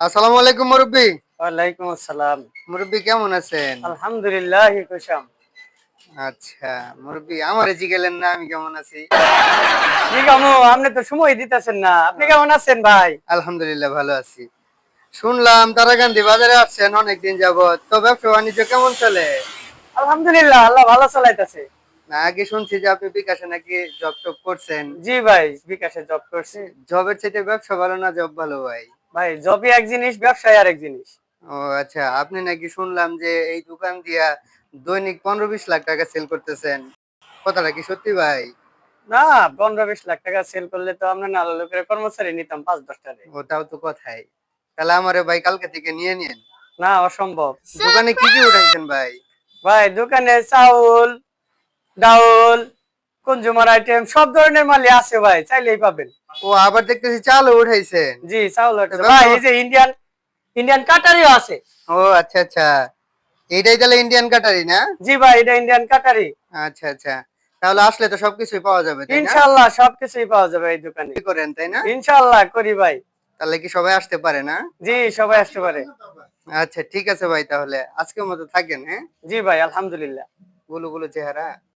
আসসালামু আলাইকুম মুরব্বী। ওয়ালাইকুম আসসালাম। মুরব্বী কেমন আছেন? আলহামদুলিল্লাহ কুশাম। আচ্ছা মুরব্বী আমার জিগেলেন না আমি কেমন আছি? আপনি তো সময় দিতেছেন না। আপনি কেমন আছেন ভাই? আলহামদুলিল্লাহ ভালো আছি। শুনলাম তারাকান্দি বাজারে আসছেন অনেকদিন যাবত তো ব্যবসা বাণিজ্য কেমন চলে? আলহামদুলিল্লাহ আল্লাহ ভালো চালাইতেছে। না আগে শুনছি যে আপনি বিকাশে নাকি জব টব করছেন। জি ভাই বিকাশে জব করছি। জবের চাইতে ব্যবসা ভালো না জব ভালো ভাই? ভাই জবই এক জিনিস ব্যবসায় আর এক জিনিস। ও আচ্ছা আপনি নাকি শুনলাম যে এই দোকান দিয়া দৈনিক পনেরো বিশ লাখ টাকা সেল করতেছেন। কথাটা কি সত্যি ভাই? না পনেরো বিশ লাখ টাকা সেল করলে তো আমরা নালা লোকের কর্মচারী নিতাম পাঁচ দশটা। ওটাও তো কথাই। তাহলে আমারে ভাই কালকে থেকে নিয়ে নিন না অসম্ভব। দোকানে কি কি উঠাইছেন ভাই? ভাই দোকানে চাউল ডাউল কনজুমার আইটেম সব ধরনের মালই আছে ভাই চাইলেই পাবেন। ও আবার দেখতেছি চালও উঠাইছেন। জি চাউল আছে। এবার ভাই এই যে ইন্ডিয়ান ইন্ডিয়ান কাটারিও আছে। ও আচ্ছা আচ্ছা। এইটাই তাহলে ইন্ডিয়ান কাটারি না? জি ভাই এটা ইন্ডিয়ান কাটারি। আচ্ছা আচ্ছা। তাহলে আসলে তো সবকিছুই পাওয়া যাবে তাই না? ইনশাআল্লাহ সবকিছুই পাওয়া যাবে এই দোকানে। কি করেন তাই না? ইনশাআল্লাহ করি ভাই। তাহলে কি সবাই আসতে পারে না? জি সবাই আসতে পারে। আচ্ছা ঠিক আছে ভাই তাহলে। আজকের মতো থাকেন হ্যাঁ? জি ভাই আলহামদুলিল্লাহ। গুলো গুলো চেহারা।